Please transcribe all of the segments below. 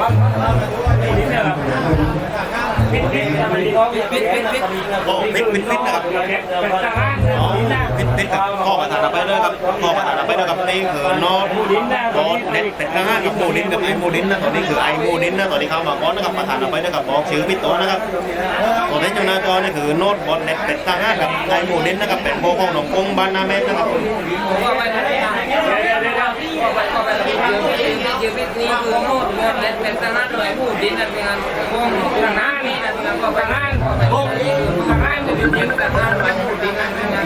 บ้านบ้างบ้างนี่เนี่ยครับ ปิดปิดปิดปิดปิดโอ้ปิดปิดปิดนะครับเป็นทหารอ๋อปิดปิดกับข้อประธานไปเลยครับข้อประธานไปเลยครับนี่คือโน้ตโน้ตเด็ดเป็ดนทหารกับโมดินกับไอโมดินนะตอนนี้คือไอโมดินนะตอนนี้เขามาก้อนนะครับประธานไปนะครับบอกชื่อพิดตัวนะครับตอนนี้จงหน้าจอนี่คือโน้ตบอลเด็ดเป็ดนทหารกับไอโมดินนะครับเป็นโพของหนองกงบ้านนาเมฆนะครับ ชีวิตนี้คือโน่นเงินเป็นทหารหน่วยผู้ดินนั่นเป็นงานของทหารนี่นั่นเป็นงานของทหารของทหารทหารจะเป็นยิงทหารหน่วยผู้ดินนั่นเป็นงาน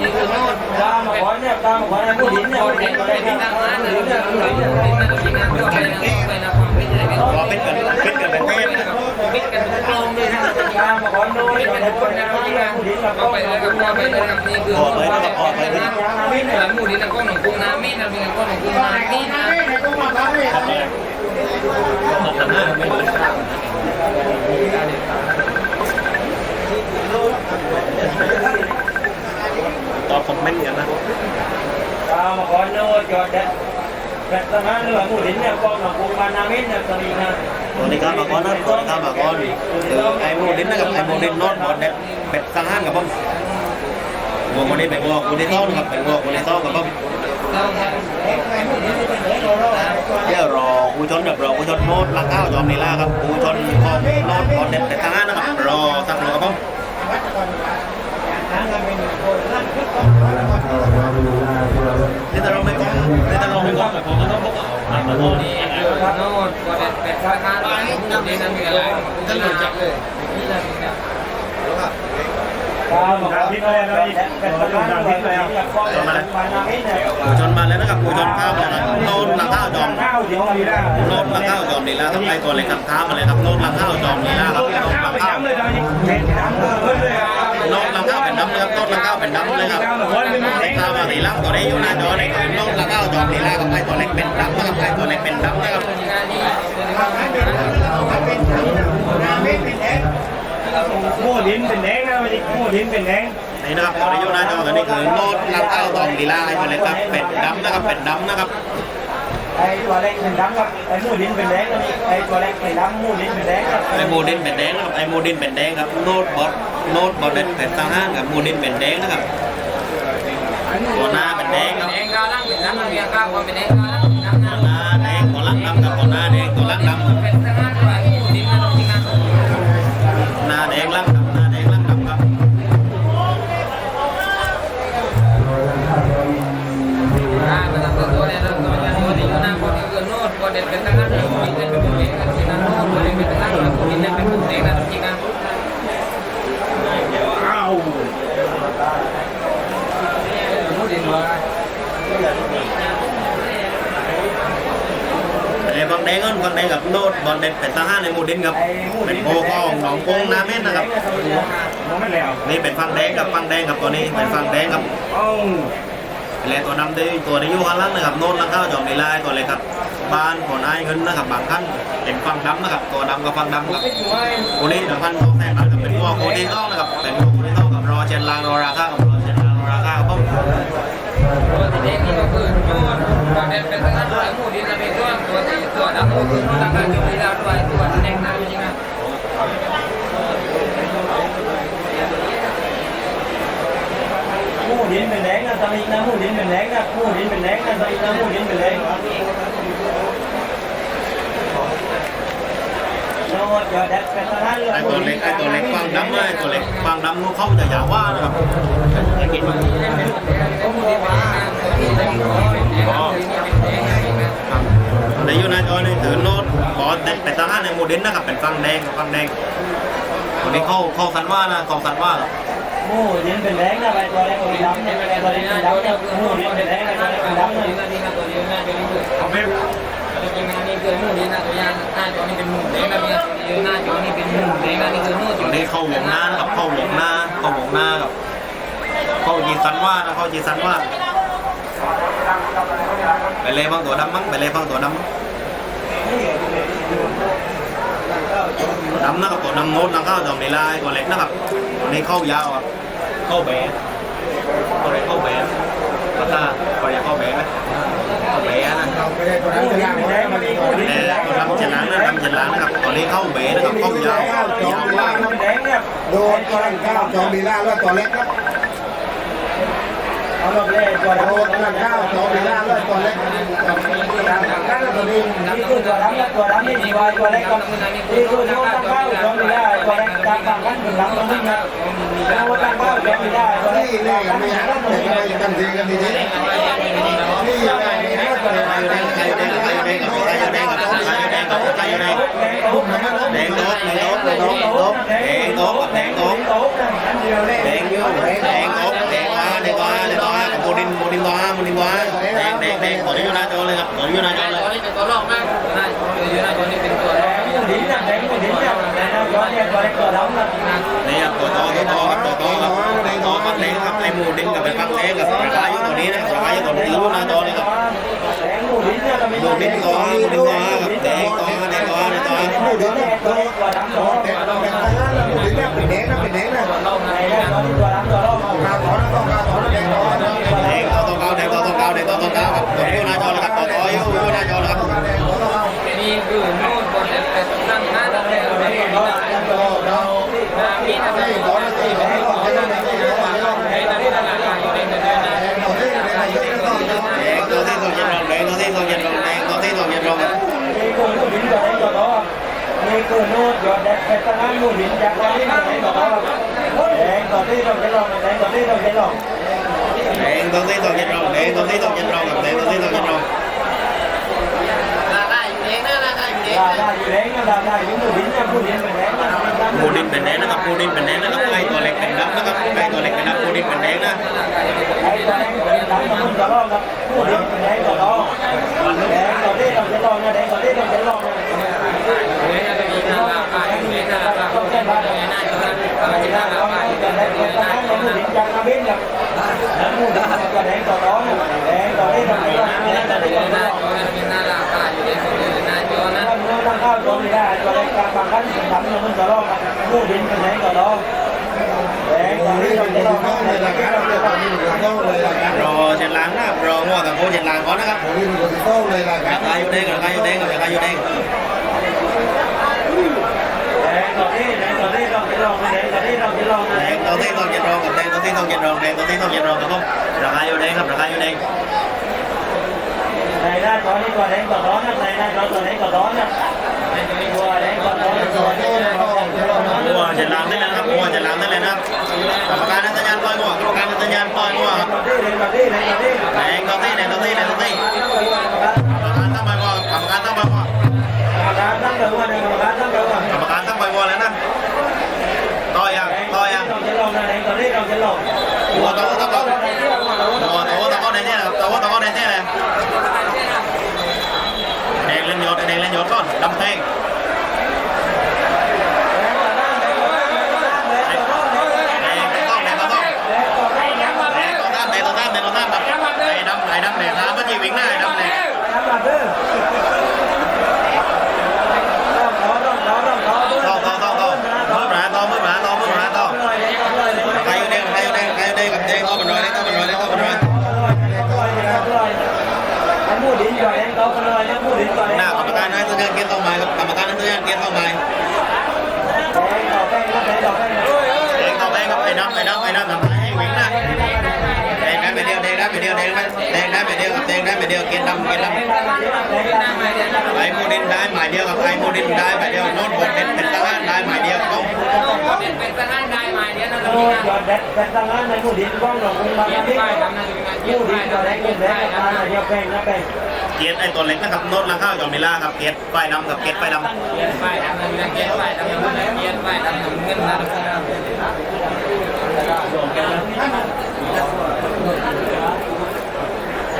นี่คือโน่นตามมาก่อนเนี่ยตามมาก่อนผู้หญิงเนี่ยคนผู้หญิเด็งกก็เป็ได้นเนี่ยทหารนะผู้ดินนั่นเป็นงานตัวไปนะไปนะความเป็นอะไรเป็นพอเป็นกันเป็นกันเป็นเทพนะครับเป็นกันกลมเลยนะ ตามาก่อนดูเป็นเนี่ยนคนนะผู้ดินนั่นผู้หญิงเราก็ไปเลยกับก็ไปเลยกับนี่คือโน่นว่าเป็นทหารหลังผู้ดินนั่นก็หนุ่มกุ้งน้ำมีนั่นเป็นงานก็หนุ่มกุ้งน้ำนี่นะตบหน้าไม่เหมือนตอบคอมเมนต์กันนะตามาก่อนดูจอดเด็ดเป็นทหารหรือว่าผู้หญิงเนี่ยก็มาคุมมานามินเนี่ยตอนนี้นะ ตัวนี้ข้ามมาก่อนนะตัวนี้ข้ามมาก่อนคือไอโมดินนะครับไอโมดินน้ตบอลเด็ดเป็ดทหารกับผมวัวคนนี้เป็นวัวคนที่ต้องนะครับเป็นวัวคนที่ต้องกับผมเดี๋ยวรอผู้ชนแบบรอผู้ชนโน้ตลังข้าวยอมนีล่าครับผู้ชนของโน้ตบอลเด็ดเป็ดทหารนะครับรอสักหน่อยครับผมนี่แต่เราไม่ก้องนี่ แต่เราไม่ก้องแบบผมก็ต้องบอกอะขอโทษนี่โน่นก็เป็นทหารหลังผู้ดินนั่นเป็นอะไรก็รู้จักเลยนี่นั่นเป็นตามมาก่อนที่เลยนะเป็นทหารหรือว่าผู้หญิงเนี่ยก็มานามินเนี่ยผู้ชนมาแล้วนะครับผู้ชนข้ามมาแล้วโน้ตลังข้าวยอมข้าวเดียวดีนะโน้ตลังข้าวยอมนีล่าครับไอตัวเล็กครับข้ามาเลยครับโน้ตลังข้าวยอมนีล่าครับโน้ตลังข้าวเลยตอนนี้เป็นลยเลยโน้ตลังข้าวเป็นน้ำนะครับโน้ตลังข้าวเป็นน้ำเลยครับข้ามมานีล่าตัวนี้อยู่หน้าจอในคือโน้ตลังข้าว ยอมนีลากับไอตัวเล็กเป็นน้ำนะครับไอตัวเล็กเป็นน้ำนะครับงานนี้นเป็นแดงนะไม่ใช่หมูดินเป็นแดงนี่นะครับตัวนี้ยู่หน้าจอตัวนี้คือโน้ตลังข้าวยอมนีล่าไอ้ตัวเล็กครับเป็นน้ำนะครับเป็นน้ำนะครับไอ้ตัวเล็กเป็นดำครับไอ้หมูดินเป็นแดงนี่ไอ้ตัวเล็กเป็นดำหมูดินเป็นแดงครับไอโมดินเป็นแดงครับไอโมดินเป็นแดงครับโน้ตบอสโน้ตบอสเป็นเป็นตั้งห้างกับโมดินเป็นแดงนะครับ ตัวหน้าเป็นแดงครับเองก็ร่างเป็นน้ำมันเรียกก้าวว่าเป็นเองก็ร่างเป็นน้ำตัวหน้าแดงตัวหลังดำกับตัวหน้าแดงตัวหลังดำครับเป็นทหารหน่วยผู้ดินนั่นเป็นงานหน้าแดงหลังดำหน้าแดงหลังดำครับอ่าเป็นตัวเนี่ยตัวเนี่ยตัวนี้อยู่หน้าคนนี้คือโน่นคนเด่นเป็นทหารหน่วยผู้ดินเป็นผู้ดินกันที่นั่นโน่นคนเด่นเป็นทหารหน่วยผู้ดินนั่นเป็นผู้ดินนั่นที่นั่น อ้าว ผู้ดินว่า ไอ้บางแดง ก็บางแดงกับโน้ตบอลเด็ดเป็นทหารในโมดินครับเป็นโพของหนองกงน้ำเม็ดนะครับน้องไม่แล้วนี่เป็นฟังแดงกับฟังแดงกับตัวนี้เป็นฟังแดงครับเอ้าและตัวดำที่ตัวนี้อยู่ข้างล่างนะครับโน้ตลังข้าวจอมนีลายตัวเลยครับบ้านของนายเงินนะครับบางท่านเป็นฟังดำนะครับตัวดำกับฟังดำครับไม่ช่วยคนนี้เดี๋ยวพันสองแสนบาทกับเป็นวัวโคที่ต้องนะครับเป็นวัวโคที่ต้องกับรอเชนลางรอราคากับรอเชนลางรอราคาครับผม ตัวนี่ก็คือโน่นคนเด่เป็นทหารหน่วยตัวตัวที่ตัวดำก็คือตัวนั้นอยู่ที่เราด้วตัวแดงนั่นที่นั่นมูดินเป็นแดงนะตอนนี้นะหมูดินเป็นแดงนะหมูดินเป็นแดงนะตอนนี้นะหมูดินเป็นแดงไอตัวเล็กไอตัวเล็กฟังดำไอตัวเล็กฟังดำนู้เขาจะยาวว่านะครับ อสเด็ดเป็นทหาในโมเดลนะครับเป็นฟังแดงฟังแดงตัวนี้เข้าเข้าสันว่านะเข้าสันว่าหมูดินเป็นแดงนะไอ้ตัวเล็กเป็นดำเนี่ยไอ้ตัวเล็กเป็นดำเนี่ยหมูดินเป็นแดงไอ้ตัวเล็กเป็นดำเนี่ยเอาไม่นี่คือหมูดีนะตัวอย่างหน้าจอนี่เป็นหมูเด้งนะเนี่ยหน้าจอนี่เป็นหมูเด้งนะนี่คือหมูตัวนี้เข้าวงหน้ากับเข้าวงหน้าเข้าวงหน้ากับเข้ายีสันว่านะเข้ายีสันว่าไปเลยฟังตัวดำมั้งไปเลยฟังตัวดำมั้ง ดำนะครับตัวดำโน้ตนะเข้าจอมในลายตัวเล็กนะครับตัวนี้เข้ายาวครับเข้าแบะก็เลยเข้าแบนก็ถ้าก็เลยเข้าแบนนะเข้าแบนนะเราไม่ได้ตัวนั้นจะยากกว่านั้นมันอีกตัวนี้แต่ก็ทำเชนล้างนะทำเชนล้างนะครับตอนนี้เข้าแบนนะครับเข้ายาวยาวมากแดงเนี่ยโดนตัวนั้นข้าวจอมลีลาแล้วตัวเล็กครับเอาลงเลยตัวโดดำนตัวนั้นข้าวจอมลีลาแล้วตัวเล็กข้างตัว นี้นี่คือตัวดำและตัวดำนี่ตัวตัวเล็กก็นี่คือตัวตั้งเป้าจอมไม่ได้ตัวเล็กตั้งฝั่งกันถึงหลังตรงนี้นะตัวตั้งเป้าจอมไม่ได้ตัวเล็กนี่นี่ยังไม่หันแต่ทำไม แดงกับใครแดงแดงโต๊ะแดงโต๊ะแดงโต๊ะแดงโต๊ะแดงโต๊ะแดงอยู่แดงโต๊ะแดงมาแดงมาแดงมาโมดินโมดินตัวโมดินตัวแดงแดงแดงตัวนี้อยู่หน้าจอเลยครับตัวนี้อยู่หน้าจอเลยตัวนี้เป็นตัวรองนะน่าอยู่ในตัวนี้เป็นตัวรองนี่ครับตัวโตตัวโตครับตัวโตครับตัวโตปักเล็กครับไอ้หมูดินกับไอ้ปักเล็กกับราคาอยู่ตัวนี้นะราคาอยู่ตัวนี้รู้หน้าจอเลยครับ đèn mù đỉnh nè là หมูดินตัวหมูดินตัวครับแดงตัวแดงตัวแดงตัวผู้ดีเนี่ยตัวตัวดำตัวแดงตัวแดงแล้วผู้ดีเนี่อเป็นแดงนะเป็นแดงนะ này đây gió đi gió đóng gió đóng ขาถอนต้องขาถอนแดงถอนแดงตัวตัวเก้าแดงตัวตัวเก้าแดงตัวตัวเก้าครับต่ออยู่หน้าจอเลยครับตัวโตอยู่อยู่หน้าจอเลยครับ นี้กู้นูยอดแดกแคตนานูหินแดกวันนี้มันแดงต่อแดงต่อที่ต้องไปลองแดงต่อที่ต้องไปลองแดงต่อที่ต้องไปลองแดงต่อที่ต้องไปลองกัแดงต่อที่ต้องไปลองมูดินเป็นแดงนะครับมูดินเป็นแดงนะครับไก่ตัวเล็กเป็นดำนะครับไก่ตัวเล็กเป็นดำมูดินเป็นแดงนะไก่ตัวเล็กเป็นดำมันจะรอดครับมูดินเป็นแดงจะรอดแดงต่อที่ต้องไปลองนะแดงต่อที่ต้องไปลองลาจะมีราคาอยู่เองนะ ราคาอยู่เองนะน่าจะราคา Đấy, รา là คา con อยู่ cái đấy cái tăng nó mua điện chăng nó biết là nó mua điện là có đấy có đó nè. Đấy, có thế đồng cái lo nha, đấy có thế đồng cái lo. เป็นหน้าราคาอยู่ในตัวนี้หน้าจอนะ Nó mua tăng cao cho người ta, có đấy càng bằng cách thì thắm nó mới có lo mà. Mua điện thì đấy có đó. Đấy, có thế đồng cái lo. Đấy, có thế đồng cái lo. รอเช็ดล้างนะครับรองัวกับโคเช็ดล้างก่อนนะครับเลยละกั ที่ต้องเก็บรองแดงตัวที่ต้องเก็บรองครับผมราคาอยู่แดงครับราคาอยู่แดงในด้านอนนี้ก่อนแดงก่อนร้อนนะในด้ร้อนตัวนี้ก่อนร้อนนะในตัวแดงก่อน ดินได้หมายเดียวโน้ตบทเด็ดเป็นทหารได้หมายเดียวครับเป็นเป็นตั้งหน้าได้มาเดียวเรา Thôi, giờ đẹp, đẹp tăng án này, mua điện con rồi, cũng bằng cái biết rồi. Mua điện rồi đấy, cũng đẹp, tăng án là đeo canh, nó canh. เกียรติไอ้ตัวเล็กนะครับโน้ตราคาจอมิล่าครับเกียรติไฟดำกับเกียรติไฟดำเกียนไปทำเกียนไปทำเกียนไปทำเงินนะ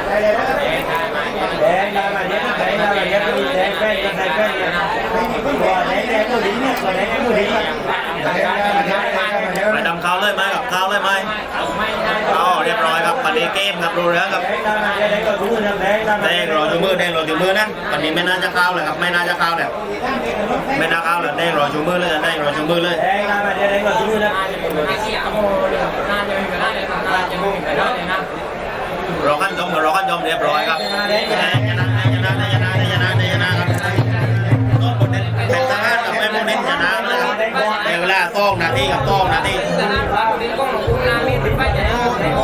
Đấy, là mà đẹp, đấy, là mà đẹp, đi, đẹp canh, nó đẹp canh này. Rồi, đấy, đấy, mua điện nhá, rồi đấy, mua điện nhá. ไฟดำเข้าเลยไหมกับเข้าเลยไหมเอาเรียบร้อยครับปันนี้เกมครับดูแล้วครับ Đấy, là mà đấy, có chú rồi, đấy, là mà แดงรออยู่มือแดงรออยู่มือนะตอนนี้ไม่น่าจะเข้าเลยครับไม่น่าจะเข้าเลยไม่น่าเข้าเลยแดงรออยู่มือเลยแดงรออยู่มือเลย Đấy, là mà đấy, đấy, có chú rồi. น่าจะเป็นแบบนี้น่าจะเป็นแบบนี้จะไม่ไปได้เลยนะรอขั้นชมกับรอขั้นชมเรียบร้อยครับแดงชนะแดงชนะแดงชนะแดงชนะแดงชนะครับต้นบทเด็ดเป็นทหารกับไอ้โมนินชนะนะครับในเวลาต้องนาทีกับต้องนาที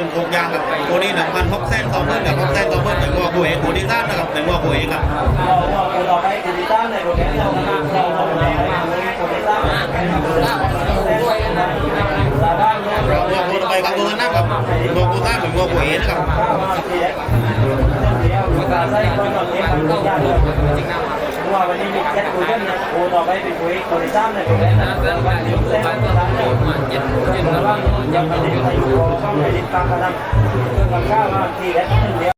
นโคกยางกับโคนี้หนึ่งพันหกแสนสองหมื่นกับหกแสนสองหมื่นเป็นงอคุณเองคุณที่สามนะครับเป็นงอคุณเองครับต่อไปคุณติดตามในโปรแกรมเรานะครับ ว่าวันนี้มีแค่คุยกันนะโอ้ต่อไปไปคุยคนติดตามในโปรแกรมนะวันนี้เซ็นต์ต่างๆเนี่ยยังไม่ได้ไปอยู่ข้องไปดินตามกันนะเรื่องข้าวมาทีเดียว